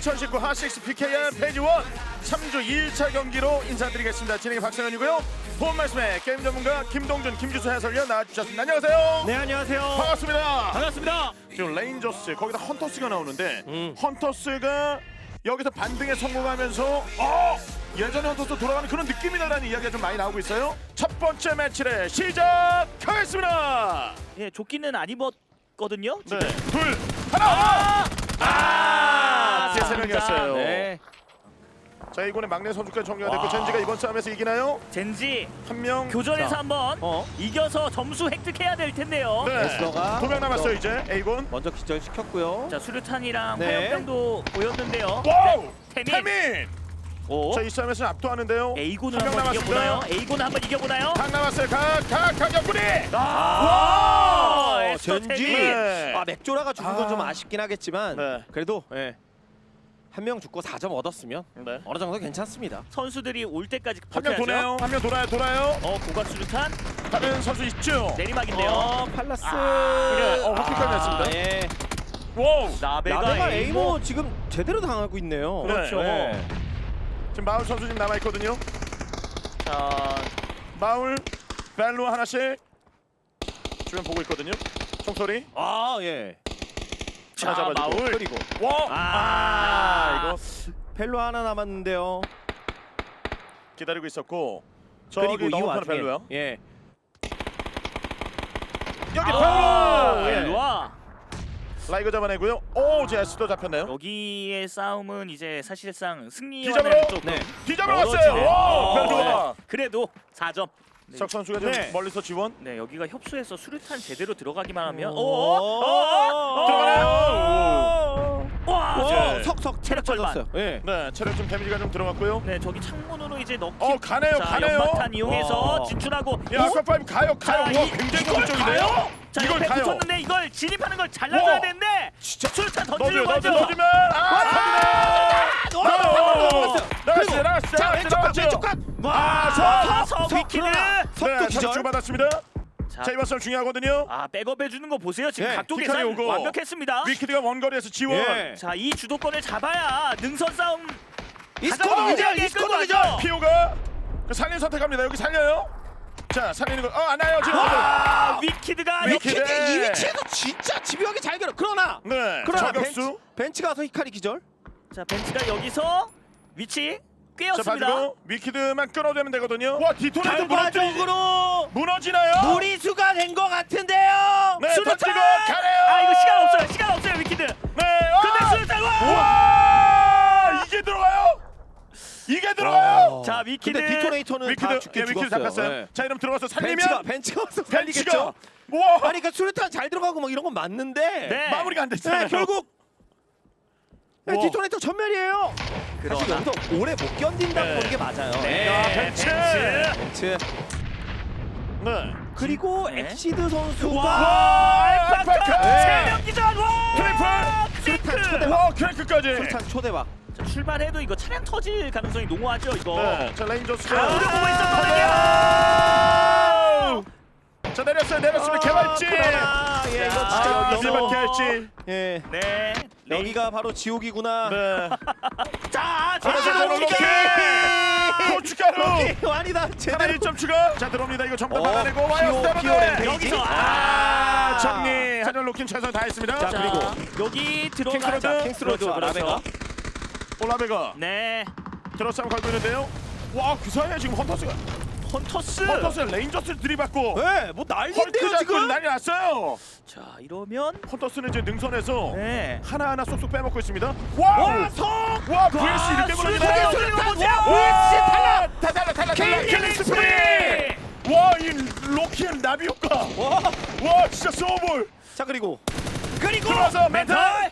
2019 하식스 PKR 페이지 1 3주 2차 경기로 인사드리겠습니다. 진행의 박성현이고요. 보험 말씀에 게임 전문가 김동준, 김규수 해설위원 나와주셨습니다. 안녕하세요. 네 안녕하세요. 반갑습니다. 반갑습니다. 지금 레인저스 거기다 헌터스가 나오는데 음. 헌터스가 여기서 반등에 성공하면서 어 예전에 헌터스 돌아가는 그런 느낌이다라는 이야기가 좀 많이 나오고 있어요. 첫 번째 매치를 시작하겠습니다. 예, 조끼는 안 입었거든요. 네. 둘, 하나. 아, 제 세 명이었어요. 네. 자 이번에 막내 선수까지 정리가 됐고 와. 젠지가 이번 싸움에서 이기나요? 젠지 한 명. 교전에서 자, 한번 어. 이겨서 점수 획득해야 될 텐데요. 네. 에스더가 두명 남았어요 또- 이제 에이곤. 먼저 기절시켰고요. 자, 수류탄이랑 네. 화염병도 보였는데요. 와우. 네, 태민. 태민. 오. 자 이 싸움에서 압도하는데요. 에이곤을 한명 한번 남았습니다. 이겨보나요? 에이곤 한번 이겨보나요? 각 남았어요. 각각 각 옆구리. 아, 와, 젠지. 태민. 네. 아 맥조라가 죽은 건 좀 아. 아쉽긴 하겠지만 네. 그래도 예. 한 명 죽고 4점 얻었으면 네. 어느 정도 괜찮습니다. 선수들이 올 때까지 한명 버텨야죠. 도나요? 한 명 돌아요. 돌아요. 어, 고각 수류탄 다른 선수 있죠? 내리막인데요. 어, 팔라스. 아, 어, 확실까지 났습니다. 예. 와우. 나베가, 나베가 에이모. 에이모 지금 제대로 당하고 있네요. 그렇죠. 예. 지금 마울 선수 지금 남아 있거든요. 자, 마울, 벨로 하나씩 주변 보고 있거든요. 총소리. 아 예. 자, 잡아주고. 마울. 그리고 와. 아, 아, 이거 펠로 하나 남았는데요. 기다리고 있었고. 저기 그리고 이 넘어가는 와중에 벨로요. 예. 여기 아, 벨로. 예. 일로 와. 라이거 잡아내고요. 오, 제스도 잡혔네요. 여기의 싸움은 이제 사실상 뒤잡으러? 승리와는 조금 네. 뒤잡으러 멀어지네. 왔어요. 오, 어, 벨로가. 그래도 4점. 네. 석 선수가 좀 네. 멀리서 지원. 네 여기가 협수해서 수류탄 제대로 들어가기만 하면 오. 어? 들어가나요? 와! 와, 네. 석석 체력 빠졌어요. 예. 네, 체력 좀 데미지가 좀 들어갔고요. 네 저기 창문으로 이제 넣기 어, 가네요, 자, 가네요. 연막탄 이용해서 와. 진출하고 야, 아까 파이브 가요, 가요. 자, 와, 이- 굉장히 이걸. 가요? 자 이걸 옆에 가요. 붙었는데 이걸 진입하는 걸 잘라줘야 와. 되는데 진짜 넣어줘요, 던지려고 하죠 넣어줘요, 넣어주면 아, 터지네. 나갔어요, 나갔어요, 나갔어요. 자 왼쪽 각. 왼쪽 각. 아, 서, 석. 서, 석, 위키드 그러나 석도 네, 기절. 석 주고받았습니다. 자, 자, 이번 싸움 중요하거든요. 아 백업 해주는 거 보세요 지금 네, 각도 계산 오고. 완벽했습니다 위키드가 원거리에서 지원. 예. 자 이 주도권을 잡아야 능선 싸움 이스코너 가장 기절. 유리하게 이스코너 끌고 기절. 피오가 그 살린 선택합니다. 여기 살려요. 자, 살리는 거. 어, 안 와요, 지금. 아 위키드가 위- 위키드. 이 위치에서 진짜 집요하게 잘 결어. 그러나 네, 그러나 벤치, 저격수. 벤치 가서 히카리 기절. 자 벤치가 여기서 위치 자, 꿰었습니다. 봐주고 위키드만 끊어내면 되거든요. 와, 디토네이터 무너지 결과적으로 무너지나요? 무리수가 된 것 같은데요. 네, 수류탄! 던지고 가네요. 아 이거 시간 없어요. 시간 없어요 위키드. 네. 근데 아! 수류탄 와! 와! 이게 들어가요? 이게 들어가요? 자 위키드. 근데 디토네이터는 위키드, 다 죽게 예, 위키드 죽었어요. 잡혔어요. 네. 자, 이러면 들어가서 벤치가 살리면 벤치가 와서 벤치가 살리겠죠. 와! 아니 그러니까 수류탄 잘 들어가고 막 이런 건 맞는데 네. 마무리가 안 됐잖아요. 네, 결국 네, 와. 디토네이터 전멸이에요. 사실 그러나 여기서 오래 못 견딘다고 네. 보는 게 맞아요. 네, 야, 벤치. 벤치. 네. 그리고 네. 엑시드 선수가 와! 알파카 네. 세명 기전 와! 트리플! 초대- 와, 크랭크까지. 수류탄 초대박. 자, 출발해도 이거 차량 터질 가능성이 농후하죠 이거. 네. 자, 레인저스가 자, 우리 보고 있었거든요. 자, 내렸어요. 내렸으면 개발지. 그러나 예, 이거 자, 진짜 아, 여기서 할지. 예. 네. 여기가 바로 지옥이구나. 네. 자, 자, 자, 자, 자, 로키! 고춧가루! 아니다. 하나 제대로 1점 추가. 자, 들어옵니다. 이거 정답 어, 받아내고 와요. 피오, 램페이지. 여기서 아, 아, 정리. 하지만 로킨 최선 다했습니다. 자, 자, 그리고 여기 들어가 킹스로드. 자, 킹스로드 그렇죠, 그렇죠. 라베가. 올라베가 네. 들어싸움 걸고 있는데요. 와, 그 사이에 지금 헌터스가 헌터스. 헌터스 레인저스를 들이받고 네, 뭐 난리인데요 헐크 지금. 난리 났어요. 자, 이러면 헌터스는 이제 능선에서 네. 하나하나 쏙쏙 빼먹고 있습니다. 와우! 와, 성! 와, VS 이렇게 보세요. VS 탈락! 다 탈락! 킬링! 스프리. 와, 이 로키의 나비 효과! 와. 와, 진짜 소볼! 자, 그리고 그리고 들어와서 멘탈!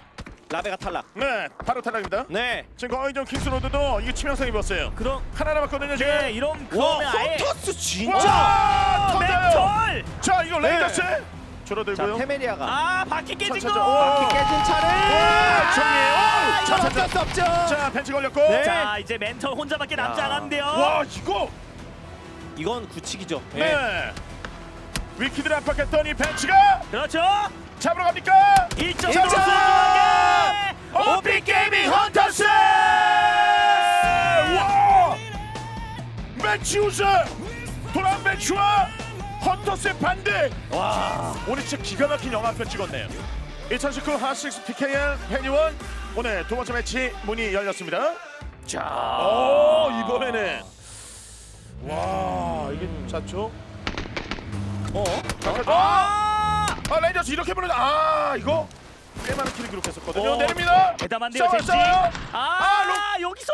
라베가 탈락. 네, 바로 탈락입니다. 네. 지금 거의 좀 킹스로드도 이게 치명상 입었어요. 그럼 하나 남았거든요, 지금. 네, 이런 와, 그러면 아예 진짜. 와, 터져요! 멘털. 자, 이거 레이더스! 자, 줄어들고요. 테메리아가 아, 바퀴 깨진 자, 거. 자. 바퀴 깨진 차를 와, 정리해요. 아, 자, 이건 자, 어쩔 수 없죠. 자, 벤치 걸렸고. 네. 자, 이제 멘털 혼자밖에 남지 야. 않았는데요. 와, 이거! 이건 구치기죠. 예. 네. 위키드를 압박했더니 벤치가 그렇죠. 잡으러 갑니까? 1점 자, 으로 자. 소중하게. 오비! KB 게이밍 헌터스! 와! 매치 우승! 도란 매치와 헌터스의 반대! 와! 오늘 진짜 기가 막힌 영화 한편 찍었네요. 2019 하식스 PKR 페니원 오늘 두 번째 매치 문이 열렸습니다. 자, 오 이번에는 와 이게 자초 어? 아! 아 레인저스 이렇게 보는 아 이거 꽤 많은 킬을 기록했었거든요 어, 내립니다 대담한데요, 젠지. 싸워요. 아, 여기서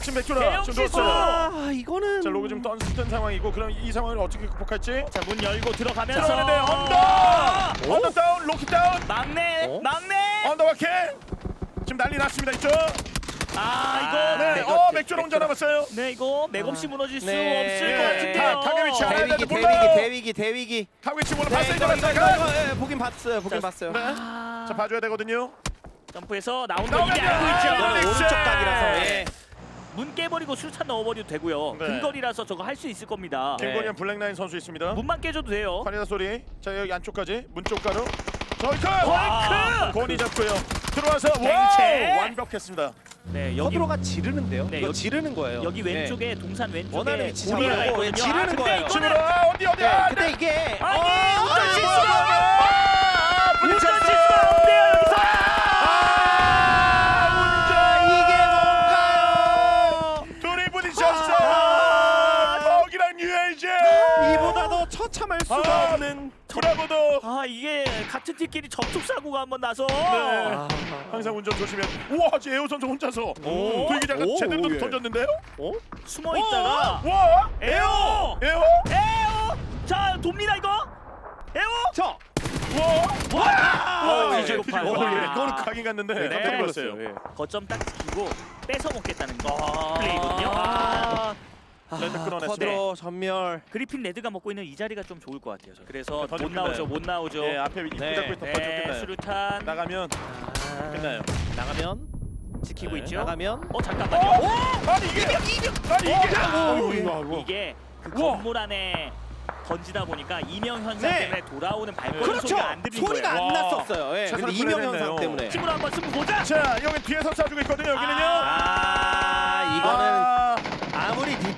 지금 맥주라 대형 지금 실수. 누웠어요 아 이거는 자 로그 지금 던스턴 상황이고 그럼 이 상황을 어떻게 극복할지 자, 문 열고 들어가면서 들어가는데 아, 언더 언더 다운 로키 다운 막내, 어? 막내. 언더 와케 지금 난리 났습니다 이쪽 아, 이거 네, 맥주, 어 혼자 맥주라. 남았어요 네, 이거 맥없이 무너질 수 네. 없을 예, 것 같은데요. 다 가게 위치 알아야 대위기 되는데 몰라요. 대위기 대위기 대위기 가위치 몰라 네, 봤어요 이거, 이거 이거, 봤어요 이거, 이거, 예, 보긴 봤어요 보긴 자, 봤어요 네. 아, 자 봐줘야 되거든요 점프해서 나온 거 나오면 이제 알고 돼. 있죠. 이거는 오른쪽 각이라서 예. 문 깨버리고 수류탄 넣어버려도 되고요. 네. 근거리라서 저거 할 수 있을 겁니다. 네. 김건현 블랙라인 선수 있습니다 문만 깨줘도 돼요. 환희다 소리 자 여기 안쪽까지 문 쪽가로 저이크 헐크! 권이 잡고요 들어와서! 와우 완벽했습니다 네, 여기 서브로가 지르는데요 네, 이거 여기- 지르는 거예요 여기 네. 왼쪽에 동산 왼쪽에 원하는 위치 고리가 잡으려고 있거든요. 지르는 아, 근데 거예요. 이거는 집으로 아, 어디 어디 네, 아, 근데 이게 같은 팀끼리 접촉 사고가 한번 나서 네. 아. 항상 운전 조심해 우와 지 에어 선수 혼자서 오. 오, 제대로 예. 던졌는데요 어? 숨어 있다가 와 에어 에어 에어 자 돕니다 이거 에어 자 와 와 와, 예, 이제 예, 피지. 예. 어, 와. 예. 이거는 각인 갔는데 네. 깜짝 놀랐어요. 예. 거점 딱 지키고 뺏어 먹겠다는 거 아. 플레이거든요 아, 레드 끊어냈어요. 쿼드로 전멸 그리핀 레드가 먹고 있는 이 자리가 좀 좋을 것 같아요 저는. 그래서 못 던졌겠나요? 나오죠 못 나오죠 예, 앞에 입구 네. 잡고 있던 네, 끝나요. 수류탄 나가면 아, 끝나요. 나가면 지키고 네. 있죠 나가면 어 잠깐만요 어? 아니 이게 아니 이게 어, 이거 하고 이게 그 우와. 건물 안에 던지다 보니까 이명 현상 네. 때문에 돌아오는 발걸음 그렇죠 소리가 안 들린 소리가 거예요 안 와. 났었어요 예. 최선을 근데 이명 다했네요. 현상 때문에 팀으로 한번 승부 보자 자 여기 뒤에서 쏴주고 있거든요. 여기는요. 아 이거는 아, 아무리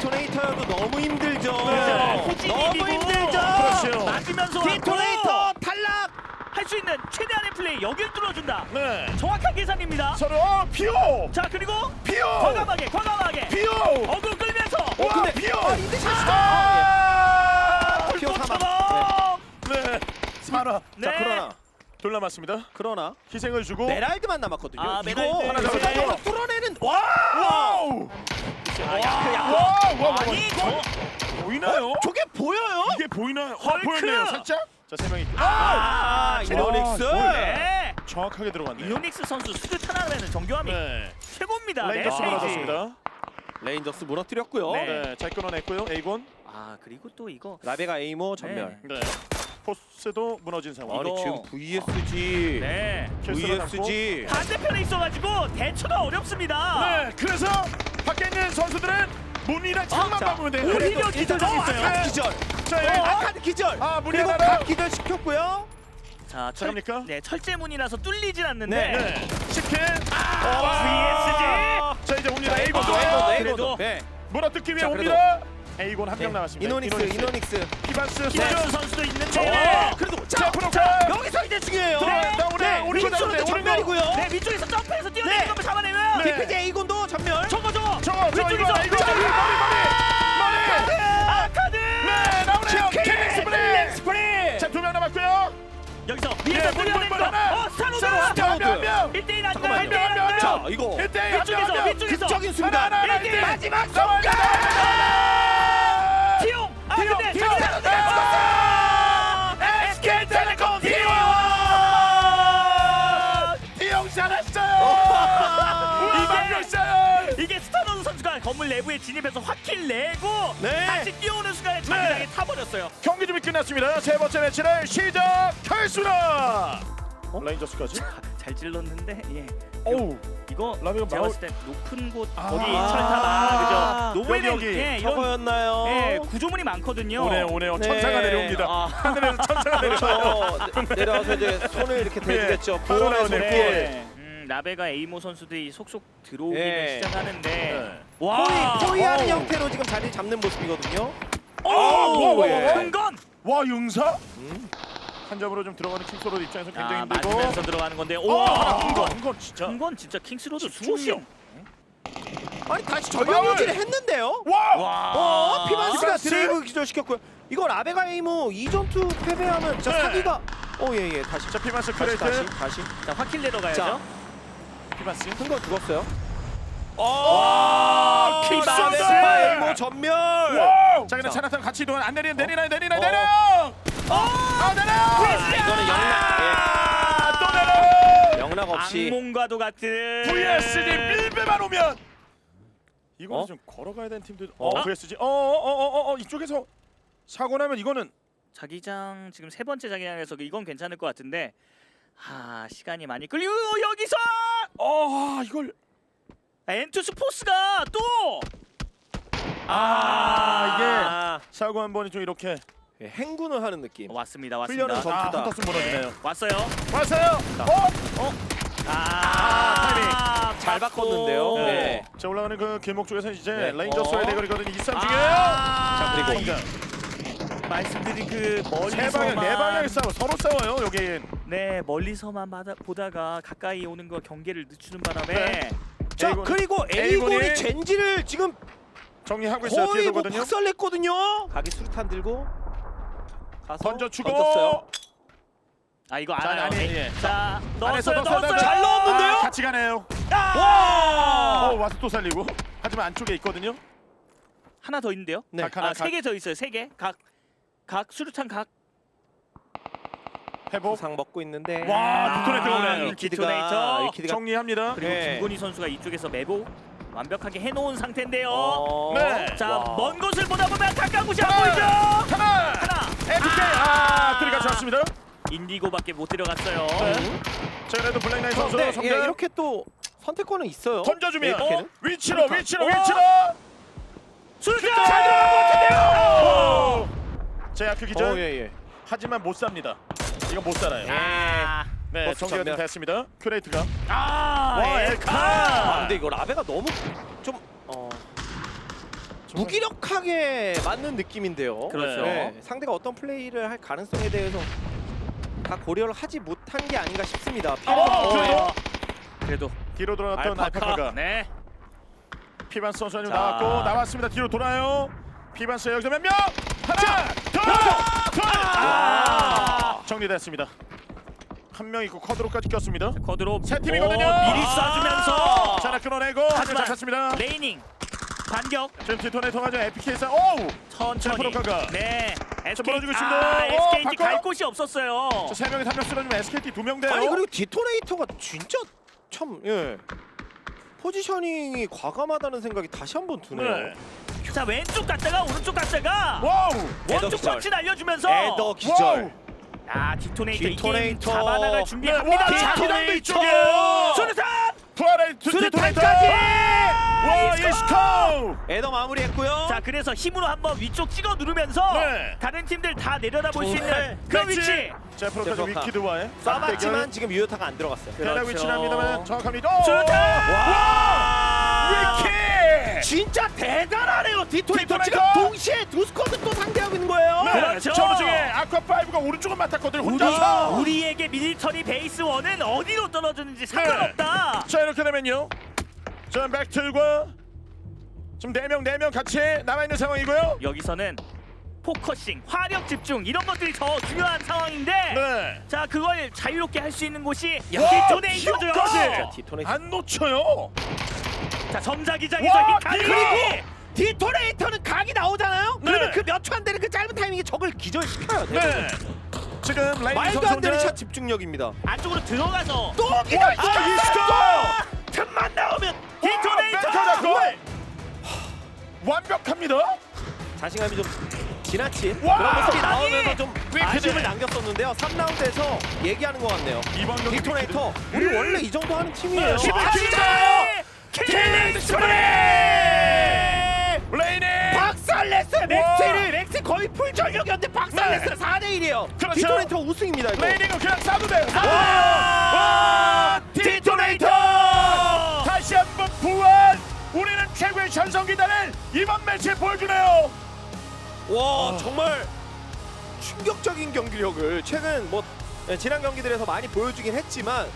디토네이터여도 너무 힘들죠 네. 후진이 너무 이기고 힘들죠 그렇죠. 맞으면서 디토네이터 탈락 할 수 있는 최대한의 플레이 여길 뚫어준다 네. 정확한 계산입니다 서로 어, 피오 자 그리고 피오 과감하게 과감하게 피오 어그로 끌면서 와 근데- 피오 아, 이때 샷이다. 아, 피오 사망 불꽃처럼 네. 살아. 네. 자 그러나 둘 남았습니다. 그러나 희생을 주고 메랄드만 남았거든요 아, 이거 메랄드. 하나 네. 잡아서 뚫어내는 와 와우. 아, 야, 야. 와, 와, 와, 아니 와. 저 보이나요? 저게 보여요? 이게 보이나요? 아, 헐크! 보였네요. 살짝. 자, 세 명이 아, 아, 이노닉스 와, 네. 정확하게 들어갔네요. 이노닉스 선수 수류탄 하나는 정교함이 네. 최고입니다 네 레인저스 페이지. 무너졌습니다. 레인저스 무너뜨렸고요 네. 네, 잘 끊어냈고요. 에이곤. 아 그리고 또 이거 라베가 에이모 전멸 네. 포스도 무너진 상황. 이거- 아니 지금 VSG 네 킬수가 남고. VSG 반대편에 있어가지고 대처가 어렵습니다 네, 그래서 밖에 있는 선수들은 문이랑 창만 자, 막으면 돼요. 오히려 그래도 기절 일단- 어, 있어요. 아카드 기절 자, 어, 예. 아카드 기절 아, 문이 그리고 하나. 각 기절 시켰고요 자 철, 잠깐입니까? 네 철제문이라서 뚫리진 않는데 네. 네. 치킨. 아, 자, 이제 옵니다. 에이곤. 에이곤, 에이곤. 도 그래도- 네. 물어뜯기 위해 자, 옵니다. 에이곤 한명 네. 남았습니다. 이노닉스 이노닉스 피바스 기다스 선수. 선수도 있는데 네. 그래도 자, 자 프로 여기서 이제 중요해요 네, 나 오늘 네, 우리 위쪽으로 오른쪽, 전멸이고요 네 위쪽에서 점프해서 뛰어내는 네. 것을 잡아내면 네. 디피지 에이곤도 쪽에서 이거, 머리, 머리, 머리. 아카드 네, 나오네요. 킬링 스프링. 스프링 자, 두명 남았고요. 여기서 예, 위에서 물, 뛰어내는 물, 거. 어 스타로드 스타로드. 한 명, 한 명. 1대1 아닌가요? 잠깐만요. 1대1 한 명, 한자 명. 이거 일대 일, 한 명, 위쪽에서 극적인 순간 하나, 하나, 일대 일. 일대 일. 마지막 나와야 돼, 순간. 티용 아 근데 티용. 건물 내부에 진입해서 확킬 내고 네. 다시 뛰어오는 순간에 자기장에 타버렸어요 경기 준비 끝났습니다. 세 번째 매치를 시작하겠습니다. 레인저스까지. 잘 찔렀는데 예 어우, 이거 라비가 제가 마을- 봤을 때 높은 곳 아. 거기 철탑 그죠 노브레는 여기, 여기. 예, 이런 저거였나요? 예, 구조물이 많거든요 오네요, 오네요. 네. 천사가 내려옵니다. 아. 하늘에서 천사가 내려와요. 그렇죠 내- 내려와서 이제 손을 이렇게 대주겠죠 바로 나오네요. 손길 네. 음, 라베가 에이모 선수들이 속속 들어오기는 예. 시작하는데 네. 와 포위, 포위하는 어우. 형태로 지금 자리 잡는 모습이거든요. 와, 와, 와, 와. 큰건 와 용사 음. 한 점으로 좀 들어가는 킹스로드 입장에서 굉장히 아, 힘들고. 맞으면서 들어가는 건데 와, 와 큰건 큰건 진짜. 큰건 진짜 킹스로드. 수호신 아니 다시 전력 유지를 했는데요. 와. 와 어, 피반스가 피반스? 드레이브 기절시켰고요. 이거 라베가 에이모 이 전투 패배하면 진짜 네. 사기가. 오예예 다시 자 피마스 다시 크레이트. 다시 다시. 자 확킬 내려가야죠 자. 피마스. 큰거 죽었어요. 와, 피반스! 피반스 에이모 전멸. 자 근데 자. 차나탄 같이 이동한 안 내리는 내리나 내리나 어. 내려. 아 내려. 이거는 영락 아, 또 내려. 예, 영락 없이 악몽과도 같은 VSG 밀배만 오면 이거는 어? 좀 걸어가야 되는 팀들. 어? 어, VSG. 어 어 어 어 어, 이쪽에서 사고 나면 이거는 자기장 지금 세 번째 자기장에서 이건 괜찮을 것 같은데 아 시간이 많이 끌리고 여기서 어 이걸 엔투 스 포스가 또 아, 이게 아, 사고 한 번이 좀 이렇게 예, 행군을 하는 느낌. 왔습니다 왔습니다 훈련은 전- 아 전투다. 헌터스 무너지네요. 왔어요 왔어요. 어? 아, 잘 맞고. 바꿨는데요. 네. 네. 자 올라가는 그 길목 쪽에서 이제 네. 레인저스와의 어. 대결이거든요. 이쌈 중에. 아, 자, 그리고 이거 말씀드린 그세 멀리서만 방향 네 방향 싸워 서로 싸워요 여긴. 네 멀리서만 바다, 보다가 가까이 오는 거 경계를 늦추는 바람에 네. 자 에이곤- 그리고 에이곤이 에이곤이 젠지를 지금 정리하고 있어요. 거의 뭐 뒤에서거든요. 박살냈거든요. 가기 수류탄 들고 가서 던져 주고. 던졌어요. 아 이거 자, 알아요 아니, 네. 예. 자 안에서 넣었어요 넣었어요. 넣었어요 잘 넣었는데요? 아, 같이 가네요. 와 어 와서 또 살리고. 하지만 안쪽에 있거든요. 하나 더 있는데요 네. 각 하나 아, 세개 더 있어요 세 개 각 각 수류탄 각 회복. 부상 먹고 있는데 와, 디토네이터 아, 디토네이터. 위키드가 정리합니다. 그리고 네. 김건희 선수가 이쪽에서 매복 완벽하게 해놓은 상태인데요 어... 네. 자 와. 먼 곳을 보다 보면 가까운 곳이 안 하나. 보이죠 하나. 하나 에픽 아, 들어가 좋습니다. 인디고밖에 못 들어갔어요 네. 자 그래도 블랙나인 선수 그런데 성공. 예, 이렇게 또 선택권은 있어요. 던져주면. 위치로 위치로 어? 위치로. 수류탄 잘 들어간 것 같은데요. 그 기절. 어, 예, 예. 하지만 못 삽니다. 이거 못 살아요. 아, 네, 버스 정리가. 됐습니다. 큐레이트가. 아, 와, 엘카. 아, 근데 이거 라베가 너무 좀 어, 무기력하게 맞는 느낌인데요. 그렇죠. 네, 상대가 어떤 플레이를 할 가능성에 대해서 다 고려를 하지 못한 게 아닌가 싶습니다. 어, 좀- 그래도 그래도 뒤로 돌아왔던 알파카. 알파카가 네. 피반스 자. 나왔고 나왔습니다. 뒤로 돌아요. 피반스 여기서 몇 명? 하나. 아, 정리됐습니다. 한 명 있고 쿼드로까지 꼈습니다. 거드로 세 팀이거든요. 오, 미리 아. 쏴주면서 자, 하나 끊어내고 한명 하지만 잡혔습니다. 레이닝 반격 지금 디토네이터가 지금 에피케이 싸. 오우! 천천히. 프로카가. 네. SK 있습니다. 아, 오, SKT 바꿔. 갈 곳이 없었어요. 세 명이 한명 쓰러지면 SKT 두명 돼요. 아니 그리고 디토네이터가 진짜 참 예. 포지셔닝이 과감하다는 생각이 다시 한번 드네요. 네. 자 왼쪽 갔다가 오른쪽 갔다가 와우! 에더 원쪽 기절. 펀치 날려주면서 에더 기절. 아 디토네이터, 이 게임 디토네이터. 잡아나갈 준비합니다. 네, 와, 자, 디토네이터 이쪽이에요. 수류탄 부활의 두 수류탄까지! 디토네이터! 와, 이스코! 에더 마무리했고요. 자 그래서 힘으로 한번 위쪽 찍어 누르면서 네. 다른 팀들 다 내려다볼 수 있는 그. 위치 자, 프로카즈 제프로카. 위키드와의. 쏴봤지만 지금 유효타가 안 들어갔어요. 대략 그렇죠. 위치랍니다만 정확합니다. 수류탄! 와! 위키! 진짜 대단하네요. 디토네이터 디토네이터! 지금 동시에 두 스쿼드 또 상대하고 있는 거예요. 네, 그렇죠. 저 중에 아쿠아 5가 오른쪽을 맡았거든요. 우리, 혼자서. 우리에게 밀리터리 베이스 원은 어디로 떨어지는지 상관없다. 자, 이렇게 되면요. 자, 맥틀과 지금 네명네명 같이 남아 있는 상황이고요. 여기서는 포커싱, 화력 집중 이런 것들이 더 중요한 상황인데 네. 자 그걸 자유롭게 할 수 있는 곳이 와, 디토네이터죠. 안 놓쳐요. 자 점자기장에서 와, 히카리 그리고 디토네이터는 각이 나오잖아요. 네. 그러면 그몇 초 안 되는 그 짧은 타이밍에 적을 기절시켜요. 네. 지금 라인 말도 안 되는 선수는 샷 집중력입니다. 안쪽으로 들어가서 또 와, 기절시켜. 아, 이스코! 틈만 나오면 디토네이터. 잡고 완벽합니다. 자신감이 좀 지나친 와! 그런 모습이 아니! 나오면서 좀 왜 아쉬움을 그래? 남겼었는데요. 3라운드에서 얘기하는 것 같네요. 이번 경기 디토네이터 우리 원래 이 정도 하는 팀이에요. 네, 아, 진짜요? 킬링 스프레이! 레이니 박살냈어요. 맥스를 맥스 거의 풀 전력이었는데 박살냈어요. 4대 1이에요. 그렇죠. 디토네이터 우승입니다. 이거. 레이니가 그냥 싸도 돼요. 아! 와! 디토네이터 디토네이터 다시 한번 부활 우리는 최고의 전성기단을 이번 매치에 보여주네요 와 정말 충격적인 경기력을 최근 뭐 예, 지난 경기들에서 많이 보여주긴 했지만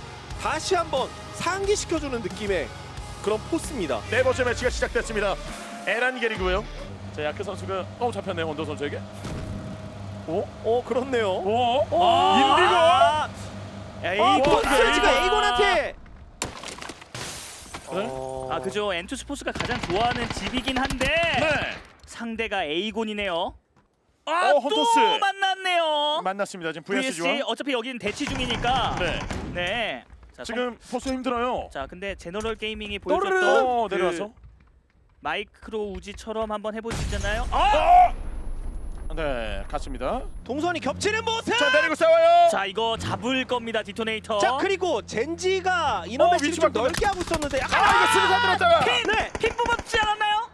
다시 한번 상기시켜주는 느낌의 그런 포스입니다. 네 번째 매치가 시작됐습니다 에란겔이고요 자 야크 선수가 어 잡혔네요 원더 선수에게 오? 어 그렇네요. 오? 아, 어, 에이곤 스트레치가 에이곤. 에이곤한테. 그래? 어... 아 그죠 엔투 스포츠가 가장 좋아하는 집이긴 한데 네 상대가 에이곤이네요. 어, 아또 헌터스. 만났네요. 만났습니다 지금 VSG VSG와 어차피 여기는 대치 중이니까. 네 네. 자, 지금 포스 힘들어요 자 근데 제너럴 게이밍이. 보여줬던 어그 내려와서 마이크로 우지처럼 한번 해볼 수 있잖아요. 아! 어! 네 갔습니다 동선이 겹치는 모습. 자 내리고 싸워요 자 이거 잡을 겁니다 디토네이터. 자 그리고 젠지가 어, 매치를 위치 좀 바꾸네. 넓게 하고 있었는데 약간 아 이거 수류탄 들었다가 핀! 네. 핀 뽑았지 않았나요?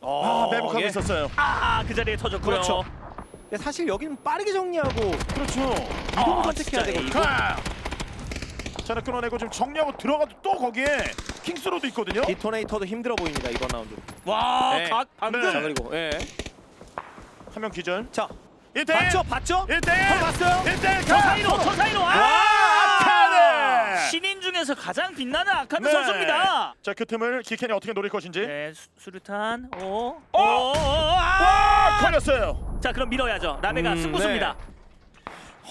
아 매복하고 예. 있었어요 아그 자리에 터졌고요. 그렇죠. 근데 사실 여기는 빠르게 정리하고 그렇죠 이동 아, 선택해야 진짜 되거든요. 가! 자, 끊어내고 지금 정리하고 들어가도 또 거기에 킹스로도 있거든요. 디토네이터도 힘들어 보입니다 이번 라운드. 와, 네. 각 방금. 네. 자 그리고 예. 한 명 기절. 자 1대1. 봤죠 봤죠? 1대1. 봤어요? 1대1. 저 사이로, 저 사이로. 아! 와, 아카네. 신인 중에서 가장 빛나는 아카드 네. 선수입니다. 자, 그 틈을 기켄이 어떻게 노릴 것인지. 네, 수, 수류탄. 오. 어! 오, 오, 아! 와, 걸렸어요. 자, 그럼 밀어야죠. 라베가 음, 승부수입니다.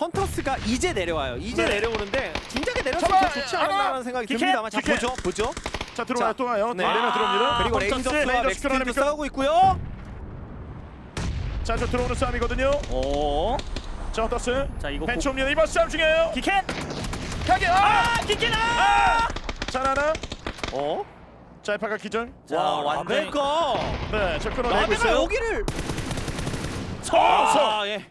헌터스가 이제 내려와요. 이제 네. 내려오는데 진작에 내렸으면! 더 좋지! 않았나라는 생각이 기켓! 듭니다만 자 기켓! 보죠 보죠. 자, 들어와요. 자, 또 와요. 네. 네. 내면 들어옵니다. 그리고 헌터스. 레인저스와 레인저스 끌어냅니까? 싸우고 있고요. 자, 저 들어오는 싸움이거든요. 오. 자, 어떻스? 자, 이거 벤츠 옵니다. 이번 싸움 중이에요. 기켄. 가게. 아! 아, 기켄아! 아! 자, 하나. 어? 자, 에파가 기절. 자, 와 완전히 라베가 네, 저 끊어내고 라베가 있어요. 여기를 서. 아 예.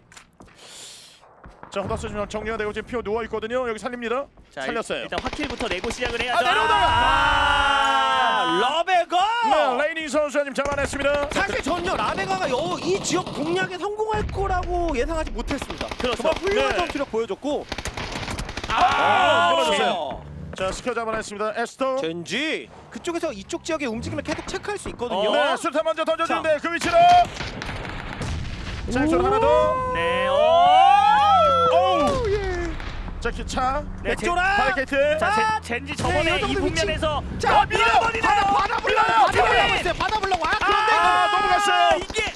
자, 허다스 지금 정리가 되고 지금 피어 누워 있거든요. 여기 살립니다. 자, 살렸어요. 일단 화킬부터 내고 시작을 해야죠. 아, 내려오다가! 아 라베가 네, 레이닝 선수님 잡아냈습니다. 사실 전혀 라베가가 여, 이 지역 공략에 성공할 거라고 예상하지 못했습니다. 그렇죠. 정말 훌륭한 네. 전투력 보여줬고 아, 오. 끊어졌어요. 자, 스켜 잡아냈습니다. 에스터. 젠지 그쪽에서 이쪽 지역의 움직임을 계속 체크할 수 있거든요. 어. 네, 수타 먼저 던져주는데 그 위치로. 자, 이쪽 하나 더. 네. 오! 예. 자, 기차. 네, 제- 백조라. 바리케이트. 자, 아! 젠, 젠지 네, 저번에 이이 정도. 국면에서 자, 아, 밀어버리네요. 받아보려고 밀어요. 받아보려고 밀어요. 했어요. 받아보려고 아 그런데 아, 아, 넘어갔어요. 이게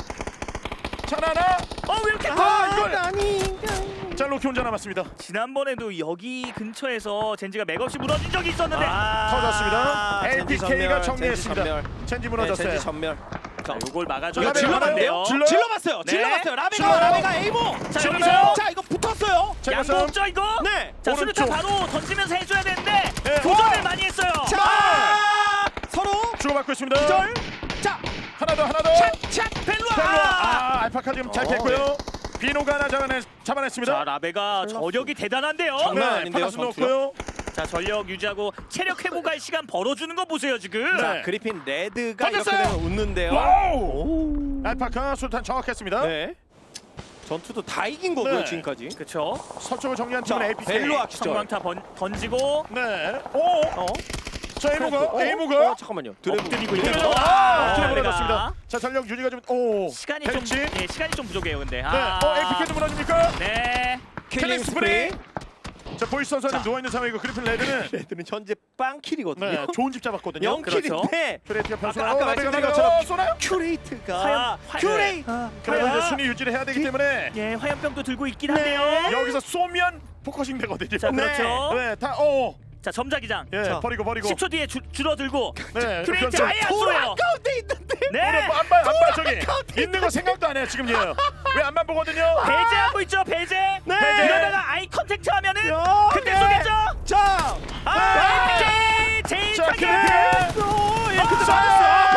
자, 하나. 어, 왜 이렇게 아, 이걸. 아니 자, 로키 혼자 남았습니다. 지난번에도 여기 근처에서 젠지가 맥없이 무너진 적이 있었는데 아, 터졌습니다. 젠지 LPK가 전멸, 정리했습니다. 젠지 전멸. 네, 무너졌어요. 젠지 전멸. 자, 요걸 막아줘야 이거 질러봤는데요? 되는데요. 질러- 질러봤어요. 네. 질러봤어요. 라베가 질러요. 라베가 에이모. 자, 질러요. 여기서 자 이거 붙었어요. 자, 양보 그래서 없죠 이거? 네. 자, 수류탄 오른쪽. 바로 던지면서 해줘야 되는데 네. 도전을 와. 많이 했어요. 자 아! 서로 주고받고 있습니다. 기절. 자 하나 더, 하나 더. 샷샷 벨로. 펠로. 아, 알파카 지금 잘 어, 뺐고요. 비노가 하나 잡아내, 잡아냈습니다. 자, 라베가 저력이 대단한데요. 장난 네, 아닌데요? 넣고요. 자, 전력 유지하고 체력 회복할 시간 벌어주는 거 보세요 지금. 네. 자 그리핀 레드가 이렇게 던졌어요. 되면 웃는데요. 와우! 알파카 술탄 정확했습니다. 네. 전투도 다 이긴 거고요 네. 지금까지. 그렇죠. 서쪽을 정리한 자, 팀은 APK. 벨로아 기절. 성광타 번, 던지고 네. 오. 어? 자, 에이모가, 어? 에이모가. 어, 잠깐만요. 드래곤. 엎드리고 드래곤. 있는 거. 아, 아. 무너졌습니다. 자, 전력 유지가 좀 오. 시간이. 좀 예, 시간이 좀 부족해요 근데. 네. 아. 어, APK도 무너집니까? 네. 킬링 스프리. 자, 보이스 선수는 자. 누워 있는 상황이고 그리핀 레드는 레드는 현재 빵킬이거든요. 네, 좋은 집 잡았거든요. 영 킬인데 큐레이트가 변수. 아까- 아까 말씀드린 것처럼 어, 쏘나요? 큐레이트가 화염- 화- 큐레이. 그래도. 이제 순위 유지를 해야 되기 때문에 예, 화염병도 들고 있긴 네. 한데요. 여기서 쏘면 포커싱 되거든요. 자, 네. 그렇죠. 네, 다 어. 자, 점자기장. 예, 자. 버리고 버리고. 10초 뒤에 줄- 줄어들고 네, 큐레이트 그렇죠. 아예 안돌 쏘요. 가운데 있는데. 네. 뭐 안봐 안봐 저기 있는 거 생각도 안 해요 지금 얘. 왜 안만 보거든요? 배제하고 있죠, 배제. 네. 배제. 이러다가 아이 컨택트 하면은 야, 그때 네. 쏘겠죠. 자. 아, APK 제일 자, 타겟. 오, 예. 그리핀 레드가 쏴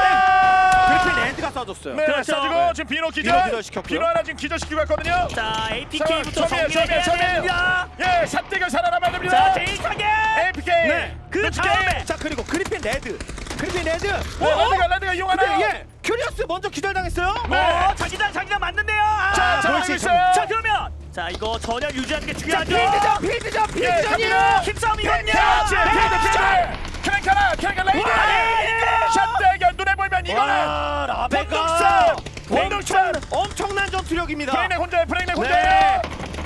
줬어요. 네, 그렇죠. 자 지금 네. 지금 비노 기절. 비노 기절 시켰고요. 비노 하나 지금 기절시키고 갔거든요. 자, APK부터 점이에요, 정리해야 점이에요, 점이에요. 됩니다. 예, 삽대가 살아남아야 자, 됩니다. 제일 타겟. APK. 네. 그. 다음에 자 그리고 그리핀 레드. 그리핀 레드. 네, 라드가 라드가 이용하나요? 근데 예. 큐리어스 먼저 기절당했어요. 네. 어, 자기장 자기장 맞는데요. 아. 자, 볼수 있어요. 자, 그러면 자 이거 전혀 유지하는 게 자, 중요하죠. 필드전, 필드전, 예. 갑니다. 힘싸움이거든요. 그렇지 전투력입니다. 브레이넥 혼자에 브레이넥 네. 혼자에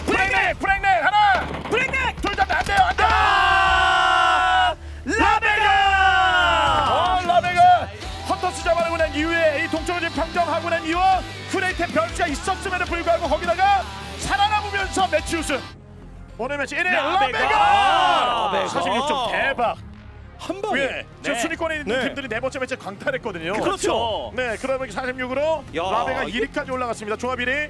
브레이넥 브레이넥 하나 브레이크! 둘다안 돼요 안 돼요 아! 라베가! 어 라베가 헌터스 잡아내고 난 이후에 이 동쪽을 평정하고 난 이후 프레이트 변수가 있었음에도 불구하고 거기다가 살아남으면서 매치 우승 오늘 매치 1위 라베가! 라베가 라베가! 46점 대박 한 방에. 예, 지금 네. 순위권에 있는 네. 팀들이 네 번째 매치 광탈했거든요 그렇죠. 네 그러면 46으로 야, 라베가 이게- 1위까지 올라갔습니다 조합 1위